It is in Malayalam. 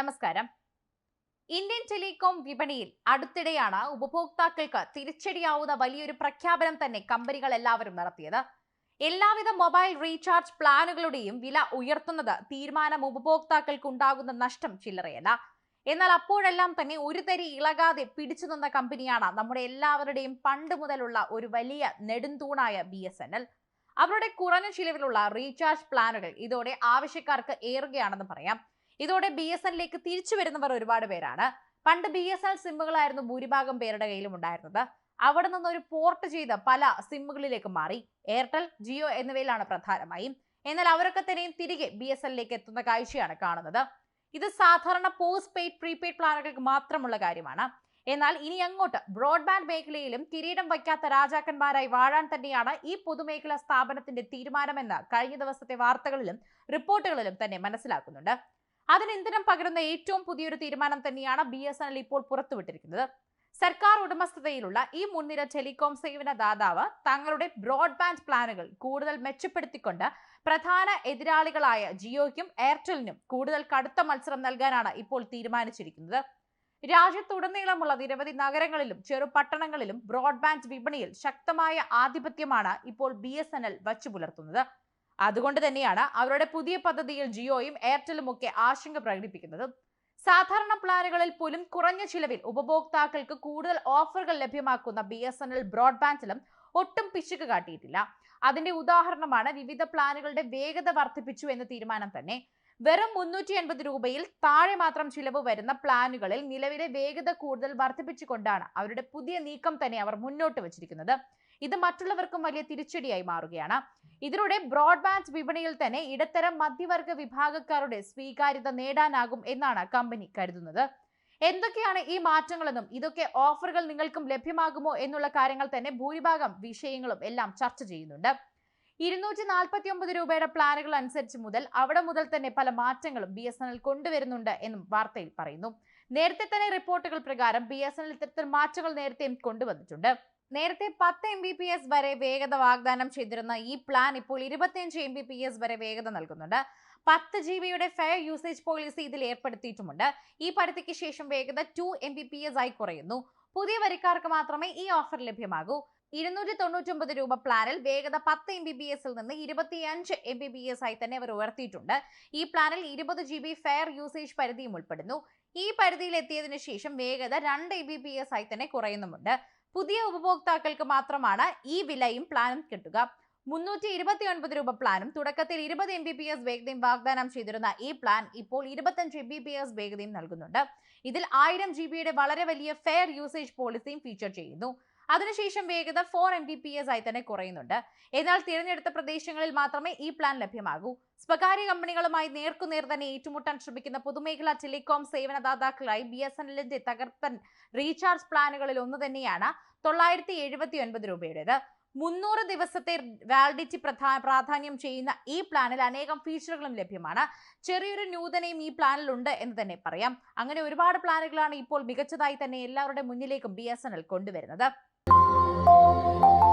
നമസ്കാരം. ഇന്ത്യൻ ടെലികോം വിപണിയിൽ അടുത്തിടെയാണ് ഉപഭോക്താക്കൾക്ക് തിരിച്ചടിയാവുന്ന വലിയൊരു പ്രഖ്യാപനം തന്നെ കമ്പനികൾ എല്ലാവരും നടത്തിയത്. എല്ലാവിധ മൊബൈൽ റീചാർജ് പ്ലാനുകളുടെയും വില ഉയർത്തുന്നത് തീരുമാനം ഉപഭോക്താക്കൾക്ക് ഉണ്ടാകുന്ന നഷ്ടം ചില്ലറയല്ല. എന്നാൽ അപ്പോഴെല്ലാം തന്നെ ഒരു തരി ഇളകാതെ പിടിച്ചു നിന്ന കമ്പനിയാണ് നമ്മുടെ എല്ലാവരുടെയും പണ്ട് മുതലുള്ള ഒരു വലിയ നെടുന്തൂണായ ബി എസ് എൻ എൽ. അവരുടെ കുറഞ്ഞ ചിലവിലുള്ള റീചാർജ് പ്ലാനുകൾ ഇതോടെ ആവശ്യക്കാർക്ക് ഏറുകയാണെന്ന് പറയാം. ഇതോടെ ബി എസ് എന്നിലേക്ക് തിരിച്ചു വരുന്നവർ ഒരുപാട് പേരാണ്. പണ്ട് ബി എസ് എൽ സിമ്മുകളായിരുന്നു ഭൂരിഭാഗം പേരുടെ കയ്യിലും ഉണ്ടായിരുന്നത്. അവിടെ നിന്ന് ഒരു പോർട്ട് ചെയ്ത് പല സിമ്മുകളിലേക്ക് മാറി. എയർടെൽ ജിയോ എന്നിവയിലാണ് പ്രധാനമായും. എന്നാൽ അവരൊക്കെ തന്നെയും തിരികെ ബി എസ് എല്ലിലേക്ക് എത്തുന്ന കാഴ്ചയാണ് കാണുന്നത്. ഇത് സാധാരണ പോസ്റ്റ് പെയ്ഡ് പ്രീപെയ്ഡ് പ്ലാനുകൾക്ക് മാത്രമുള്ള കാര്യമാണ്. എന്നാൽ ഇനി അങ്ങോട്ട് ബ്രോഡ്ബാൻഡ് മേഖലയിലും കിരീടം വയ്ക്കാത്ത രാജാക്കന്മാരായി വാഴാൻ തന്നെയാണ് ഈ പൊതുമേഖലാ സ്ഥാപനത്തിന്റെ തീരുമാനമെന്ന് കഴിഞ്ഞ ദിവസത്തെ വാർത്തകളിലും റിപ്പോർട്ടുകളിലും തന്നെ മനസ്സിലാക്കുന്നുണ്ട്. അതിന് ഇന്ധനം പകരുന്ന ഏറ്റവും പുതിയൊരു തീരുമാനം തന്നെയാണ് ബി എസ് എൻ എൽ ഇപ്പോൾ പുറത്തുവിട്ടിരിക്കുന്നത്. സർക്കാർ ഉടമസ്ഥതയിലുള്ള ഈ മുൻനിര ടെലികോം സേവന ദാതാവ് തങ്ങളുടെ ബ്രോഡ്ബാൻഡ് പ്ലാനുകൾ കൂടുതൽ മെച്ചപ്പെടുത്തിക്കൊണ്ട് പ്രധാന എതിരാളികളായ ജിയോയ്ക്കും എയർടെലിനും കൂടുതൽ കടുത്ത മത്സരം നൽകാനാണ് ഇപ്പോൾ തീരുമാനിച്ചിരിക്കുന്നത്. രാജ്യത്തുടനീളമുള്ള നിരവധി നഗരങ്ങളിലും ചെറുപട്ടണങ്ങളിലും ബ്രോഡ്ബാൻഡ് വിപണിയിൽ ശക്തമായ ആധിപത്യമാണ് ഇപ്പോൾ ബി എസ് എൻ എൽ വച്ചു പുലർത്തുന്നത്. അതുകൊണ്ട് തന്നെയാണ് അവരുടെ പുതിയ പദ്ധതിയിൽ ജിയോയും എയർടെലും ഒക്കെ ആശങ്ക പ്രകടിപ്പിക്കുന്നത്. സാധാരണ പ്ലാനുകളിൽ പോലും കുറഞ്ഞ ചിലവിൽ ഉപഭോക്താക്കൾക്ക് കൂടുതൽ ഓഫറുകൾ ലഭ്യമാക്കുന്ന ബി എസ് എൻ എൽ ബ്രോഡ്ബാൻഡിലും ഒട്ടും പിശുക്ക് കാട്ടിയിട്ടില്ല. അതിന്റെ ഉദാഹരണമാണ് വിവിധ പ്ലാനുകളുടെ വേഗത വർദ്ധിപ്പിച്ചു എന്ന തീരുമാനം തന്നെ. വെറും മുന്നൂറ്റി എൺപത് രൂപയിൽ താഴെ മാത്രം ചിലവ് വരുന്ന പ്ലാനുകളിൽ നിലവിലെ വേഗത കൂടുതൽ വർദ്ധിപ്പിച്ചുകൊണ്ടാണ് അവരുടെ പുതിയ നീക്കം തന്നെ അവർ മുന്നോട്ട് വച്ചിരിക്കുന്നത്. ഇത് മറ്റുള്ളവർക്കും വലിയ തിരിച്ചടിയായി മാറുകയാണ്. ഇതിലൂടെ ബ്രോഡ്ബാൻഡ് വിപണിയിൽ തന്നെ ഇടത്തരം മധ്യവർഗ വിഭാഗക്കാരുടെ സ്വീകാര്യത നേടാനാകും എന്നാണ് കമ്പനി കരുതുന്നത്. എന്തൊക്കെയാണ് ഈ മാറ്റങ്ങളെന്നും ഇതൊക്കെ ഓഫറുകൾ നിങ്ങൾക്കും ലഭ്യമാകുമോ എന്നുള്ള കാര്യങ്ങൾ തന്നെ ഭൂരിഭാഗം വിഷയങ്ങളും എല്ലാം ചർച്ച ചെയ്യുന്നുണ്ട്. ഇരുന്നൂറ്റി നാൽപ്പത്തി ഒമ്പത് രൂപയുടെ പ്ലാനുകൾ അനുസരിച്ച് മുതൽ അവിടെ മുതൽ തന്നെ പല മാറ്റങ്ങളും ബി എസ് എൻ എൽ കൊണ്ടുവരുന്നുണ്ട് എന്നും വാർത്തയിൽ പറയുന്നു. നേരത്തെ തന്നെ റിപ്പോർട്ടുകൾ പ്രകാരം ബി എസ് എൻ എൽ ഇത്തരത്തിൽ മാറ്റങ്ങൾ നേരത്തെയും കൊണ്ടുവന്നിട്ടുണ്ട്. നേരത്തെ പത്ത് എം ബി പി എസ് വരെ വേഗത വാഗ്ദാനം ചെയ്തിരുന്ന ഈ പ്ലാൻ ഇപ്പോൾ ഇരുപത്തിയഞ്ച് എം ബി പി എസ് വരെ വേഗത നൽകുന്നുണ്ട്. പത്ത് ജി ബിയുടെ ഫെയർ യൂസേജ് പോളിസി ഇതിൽ ഏർപ്പെടുത്തിയിട്ടുമുണ്ട്. ഈ പരിധിക്ക് ശേഷം വേഗത two M B P S ആയി കുറയുന്നു. പുതിയ വരിക്കാർക്ക് മാത്രമേ ഈ ഓഫർ ലഭ്യമാകൂ. ഇരുന്നൂറ്റി തൊണ്ണൂറ്റൊമ്പത് രൂപ പ്ലാനിൽ വേഗത പത്ത് എം ബി ബി എസിൽ നിന്ന് ഇരുപത്തിയഞ്ച് എം ബി ബി എസ് ആയി തന്നെ അവർ ഉയർത്തിയിട്ടുണ്ട്. ഈ പ്ലാനിൽ ഇരുപത് ജി ബി ഫെയർ യൂസേജ് പരിധിയും ഉൾപ്പെടുന്നു. ഈ പരിധിയിൽ എത്തിയതിനു ശേഷം വേഗത രണ്ട് എം ബി ബി എസ് ആയി തന്നെ കുറയുന്നുമുണ്ട്. പുതിയ ഉപഭോക്താക്കൾക്ക് മാത്രമാണ് ഈ വിലയും പ്ലാനും കിട്ടുക. മുന്നൂറ്റി ഇരുപത്തി ഒൻപത് രൂപ പ്ലാനും തുടക്കത്തിൽ ഇരുപത് എം ബി പി എസ് വേഗതയും വാഗ്ദാനം ചെയ്തിരുന്ന ഈ പ്ലാൻ ഇപ്പോൾ ഇരുപത്തഞ്ച് എം ബി പി എസ് വേഗതയും നൽകുന്നുണ്ട്. ഇതിൽ ആയിരം ജി ബിയുടെ വളരെ വലിയ ഫെയർ യൂസേജ് പോളിസിയും ഫീച്ചർ ചെയ്യുന്നു. അതിനുശേഷം വേഗത four M B P S ആയി തന്നെ കുറയുന്നുണ്ട്. എന്നാൽ തിരഞ്ഞെടുത്ത പ്രദേശങ്ങളിൽ മാത്രമേ ഈ പ്ലാൻ ലഭ്യമാകൂ. സ്വകാര്യ കമ്പനികളുമായി നേർക്കുനേർ തന്നെ ഏറ്റുമുട്ടാൻ ശ്രമിക്കുന്ന പൊതുമേഖലാ ടെലികോം സേവനദാതാക്കളായി ബി എസ് എൻ എല്ലിന്റെ തകർപ്പൻ റീചാർജ് പ്ലാനുകളിൽ ഒന്ന് തന്നെയാണ് തൊള്ളായിരത്തി എഴുപത്തി ഒൻപത് രൂപയുടേത്. മുന്നൂറ് ദിവസത്തെ വാലിഡിറ്റി പ്രധാ പ്രാധാന്യം ചെയ്യുന്ന ഈ പ്ലാനിൽ അനേകം ഫീച്ചറുകളും ലഭ്യമാണ്. ചെറിയൊരു നൂതനയും ഈ പ്ലാനിൽ ഉണ്ട് എന്ന് തന്നെ പറയാം. അങ്ങനെ ഒരുപാട് പ്ലാനുകളാണ് ഇപ്പോൾ മികച്ചതായി തന്നെ എല്ലാവരുടെ മുന്നിലേക്കും ബി കൊണ്ടുവരുന്നത്. Música